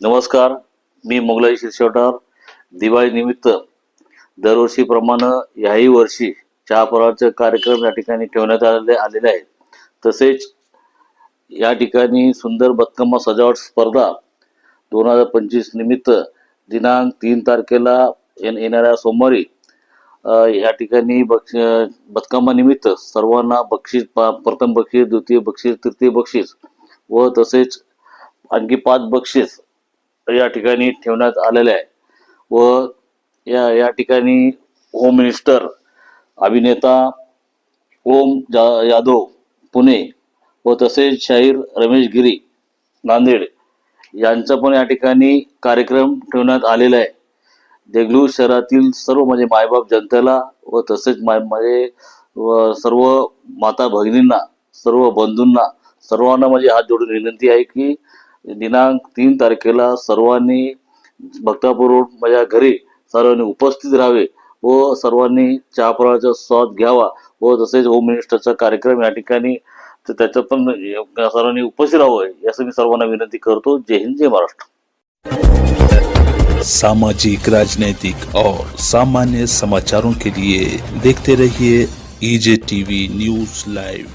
नमस्कार मी मुगलाई शिरशेवटार. दिवाळीनिमित्त दरवर्षीप्रमाणे याही वर्षी चहापराचे कार्यक्रम या ठिकाणी ठेवण्यात आलेले आलेले आहेत. तसेच या ठिकाणी सुंदर बदकम्मा सजावट स्पर्धा दोन हजार पंचवीस निमित्त दिनांक तीन तारखेला येणाऱ्या सोमवारी या ठिकाणी बक्ष निमित्त सर्वांना बक्षीस प्रथम बक्षीस द्वितीय बक्षीस तृतीय बक्षीस व तसेच आणखी पाच बक्षीस या ठिकाणी ठेवण्यात आलेले आहे. व या या ठिकाणी होम मिनिस्टर अभिनेता ओम जा यादव पुणे व तसेच शाहीर रमेश गिरी नांदेड यांचा पण या ठिकाणी कार्यक्रम ठेवण्यात आलेला आहे. देगलूर शहरातील सर्व म्हणजे मायबाप जनतेला व तसेच माय म्हणजे व सर्व माता भगिनींना सर्व बंधूंना सर्वांना माझी हात जोडून विनंती आहे की दिनांक तीन तारखेला सर्वांनी भक्तापूर रोड माझ्या घरी सर्वांनी उपस्थित राहावे व सर्वांनी चहापुराचा स्वाद घ्यावा व तसेच होम मिनिस्टरचा कार्यक्रम या ठिकाणी तर त्याचं पण म्हणजे सर्वांनी उपस्थित राहावं याचं मी सर्वांना विनंती करतो. जय हिंद जय महाराष्ट्र. सामाजिक राजनैतिक और सामान्य समाचारों के लिए देखते रहिए ईजे टीवी न्यूज लाइव